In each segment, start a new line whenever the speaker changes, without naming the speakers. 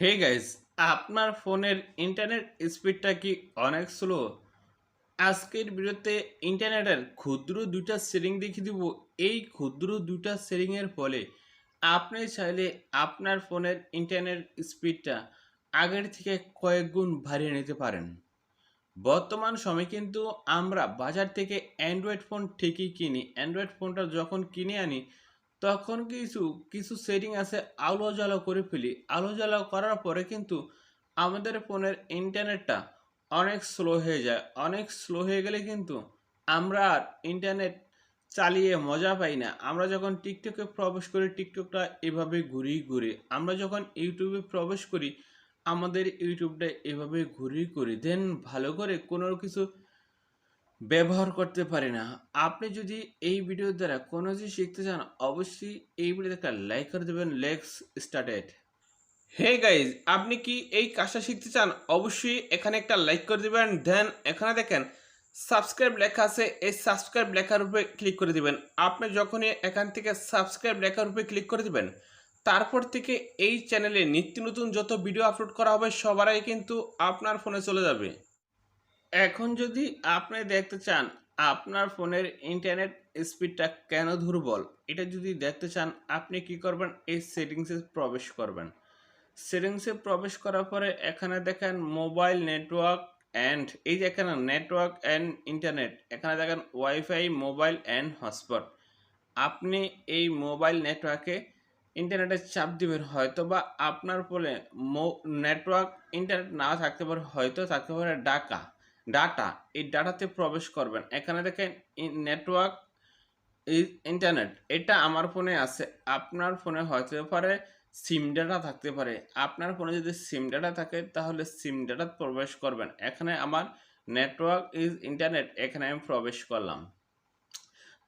Hey guys আপনার ফোনের internet স্পিডটা কি অনেক স্লো আজকের ভিডিওতে ইন্টারনেটের ক্ষুদ্র দুইটা সেটিং দেখিয়ে দিব। এই ক্ষুদ্র দুইটা সেটিংয়ের ফলে আপনি চাইলে আপনার ফোনের ইন্টারনেট স্পিডটা আগের থেকে কয়েক গুণ বাড়িয়ে নিতে পারেন। বর্তমান সময়ে কিন্তু আমরা বাজার থেকে অ্যান্ড্রয়েড ফোন ঠিকই কিনি। অ্যান্ড্রয়েড ফোনটা যখন কিনে আনি তখন কিছু কিছু সেটিং আছে আলো জ্বালা করে ফেলি। আলো জ্বালা করার পরে কিন্তু আমাদের ফোনের ইন্টারনেটটা অনেক স্লো হয়ে যায়। অনেক স্লো হয়ে গেলে কিন্তু আমরা আর ইন্টারনেট চালিয়ে মজা পাই না। আমরা যখন টিকটকে প্রবেশ করি টিকটকটা এভাবে ঘুরি ঘুরি আমরা যখন ইউটিউবে প্রবেশ করি, আমাদের ইউটিউবটা এভাবে ঘুরি ঘুরি দেন ভালো করে কোনো কিছু ব্যবহার করতে পারি না। আপনি যদি এই ভিডিও দ্বারা কোনো কিছু শিখতে চান, অবশ্যই এই ভিডিওতে একটা লাইক করে দেবেন। লেক্স স্টার্টেড হে গাইজ আপনি কি এই কাজটা শিখতে চান? অবশ্যই এখানে একটা লাইক করে দেবেন। দেন এখানে দেখেন সাবস্ক্রাইব লেখা আছে। এই সাবস্ক্রাইব লেখার উপরে ক্লিক করে দিবেন। আপনি যখনই এখান থেকে সাবস্ক্রাইব লেখার উপরে ক্লিক করে দিবেন, তারপর থেকে এই চ্যানেলে নিত্য নতুন যত ভিডিও আপলোড করা হবে, সবারই কিন্তু আপনার ফোনে চলে যাবে। এখন যদি আপনি দেখতে চান আপনার ফোনের ইন্টারনেট স্পিডটা কেন দুর্বল, এটা যদি দেখতে চান, আপনি কি করবেন? এই সেটিংসে প্রবেশ করবেন। সেটিংসে প্রবেশ করার পরে এখানে দেখেন মোবাইল নেটওয়ার্ক অ্যান্ড এই যে এখানে নেটওয়ার্ক অ্যান্ড ইন্টারনেট এখানে দেখেন ওয়াইফাই মোবাইল অ্যান্ড হটস্পট আপনি এই মোবাইল নেটওয়ার্কে ইন্টারনেটে চাপ দিবেন হয়তো বা আপনার ফোনে নেটওয়ার্ক ইন্টারনেট না থাকতে পারে, হয়তো থাকতে পারে ডাকা। ডাটা, এই ডাটাতে প্রবেশ করবেন। এখানে দেখেন নেটওয়ার্ক ইজ ইন্টারনেট এটা আমার ফোনে আছে। আপনার ফোনে হতে পারে সিম ডাটা থাকতে পারে। আপনার ফোনে যদি সিম ডাটা থাকে, তাহলে সিম ডাটা প্রবেশ করবেন। এখানে আমার নেটওয়ার্ক ইজ ইন্টারনেট এখানে আমি প্রবেশ করলাম।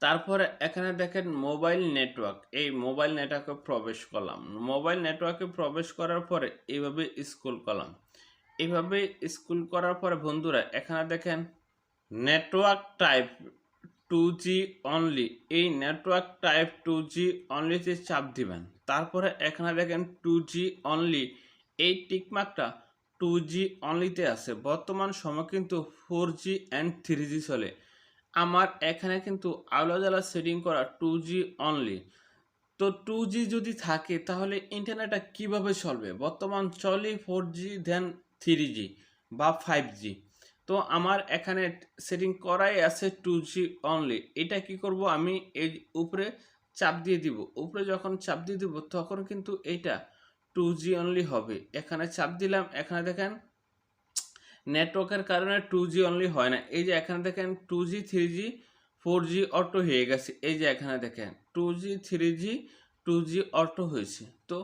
তারপরে এখানে দেখেন মোবাইল নেটওয়ার্ক এই মোবাইল নেটওয়ার্কে প্রবেশ করলাম। মোবাইল নেটওয়ার্কে প্রবেশ করার পরে এইভাবে স্কুল করলাম। এইভাবে স্কুল করার পরে বন্ধুরা, এখানে দেখেন network type two G only এই নেটওয়ার্ক টাইপ টু জি অনলিতে চাপ দিবেন। তারপরে এখানে দেখেন টু জি অনলি এই টিকমার্কটা টু জি অনলিতে আছে। বর্তমান সময় কিন্তু four G and three G চলে। আমার এখানে কিন্তু আলাদা সেটিং করা টু জি অনলি তো টু জি যদি থাকে, তাহলে ইন্টারনেটটা কীভাবে চলবে? বর্তমান চলে ফোর জি দেন থ্রি জি বা ফাইভ জি তো আমার এখানে সেটিং করাই আছে টু জি অনলি এটা কি করব? আমি এই উপরে চাপ দিয়ে দিব। উপরে যখন চাপ দিয়ে দিব, তখন কিন্তু এইটা টু জি অনলি হবে। এখানে চাপ দিলাম, এখানে দেখেন নেটওয়ার্কের কারণে টু জি অনলি হয় না। এই যে এখানে দেখেন two G three G four G auto হয়ে গেছে। এই যে এখানে দেখেন two G three G two G auto হয়েছে। তো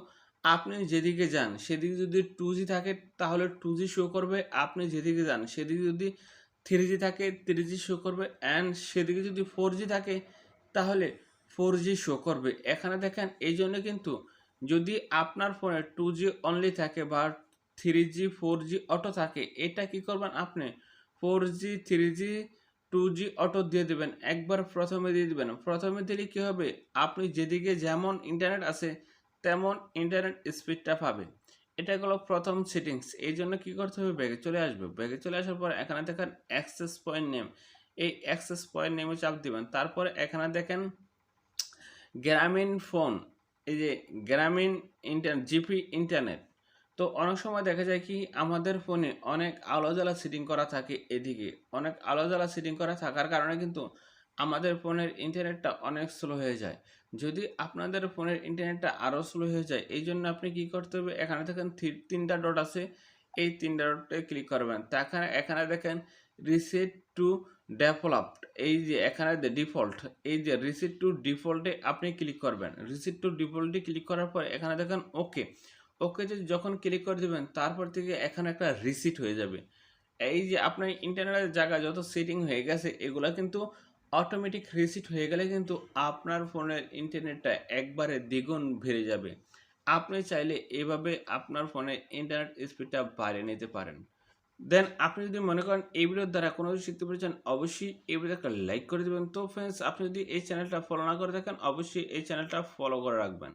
আপনি যেদিকে যান, সেদিকে যদি টু জি থাকে, তাহলে টু জি শো করবে। আপনি যেদিকে যান, সেদিকে যদি থ্রি জি থাকে থ্রি জি শো করবে। অ্যান্ড সেদিকে যদি ফোর জি থাকে, তাহলে ফোর জি শো করবে। এখানে দেখেন এই জন্য কিন্তু যদি আপনার ফোনে টু জি অনলি থাকে বা three G four G auto থাকে, এটা কি করবেন আপনি? Four G three G two G auto দিয়ে দেবেন। একবার প্রথমে দিয়ে দেবেন। প্রথমে দিলে কী হবে? আপনি যেদিকে যেমন ইন্টারনেট আছে তেমন ইন্টারনেট স্পিডটা পাবে। এটা হলো প্রথম সেটিংস এই জন্য কী করতে হবে? ব্যাগে চলে আসবে। ব্যাগে চলে আসার পর এখানে দেখেন অ্যাক্সেস পয়েন্ট নেম এই অ্যাক্সেস পয়েন্ট নেমে চাপ দিবেন। তারপরে এখানে দেখেন গ্রামীণ ফোন এই যে গ্রামীণ ইন্টার জিপি ইন্টারনেট তো অনেক সময় দেখা যায় কি, আমাদের ফোনে অনেক আলো জ্বালা সেটিং করা থাকে এদিকে। অনেক আলো জ্বালা সেটিং করা থাকার কারণে কিন্তু আমাদের ফোনের ইন্টারনেটটা অনেক স্লো হয়ে যায়। যদি আপনাদের ফোনের ইন্টারনেটটা আরও স্লো হয়ে যায়, এই জন্য আপনি কী করতে হবে? এখানে দেখেন তিনটা ডট আছে। এই তিনটা ডটে ক্লিক করবেন। তা এখানে দেখেন রিসেট টু ডেভেলপড এই যে এখানে ডিফল্ট এই যে রিসিট টু ডিফল্টে আপনি ক্লিক করবেন। রিসিট টু ডিফল্টে ক্লিক করার পর এখানে দেখেন ওকে ওকেতে যখন ক্লিক করে দেবেন, তারপর থেকে এখানে একটা রিসিট হয়ে যাবে। এই যে আপনার ইন্টারনেটের জায়গা যত সেটিং হয়ে গেছে, এগুলো কিন্তু অটোমেটিক রিসিট হয়ে গেলে কিন্তু আপনার ফোনের ইন্টারনেটটা একবারে দ্বিগুণ বেড়ে যাবে। আপনি চাইলে এভাবে আপনার ফোনের ইন্টারনেট স্পিডটা বাড়িয়ে নিতে পারেন। দেন আপনি যদি মনে করেন এই ভিডিওর দ্বারা কোনো কিছু শিখতে পেরেছেন, অবশ্যই এই ভিডিও একটা লাইক করে দেবেন। তো ফ্রেন্ডস আপনি যদি এই চ্যানেলটা ফলো না করে থাকেন, অবশ্যই এই চ্যানেলটা ফলো করে রাখবেন।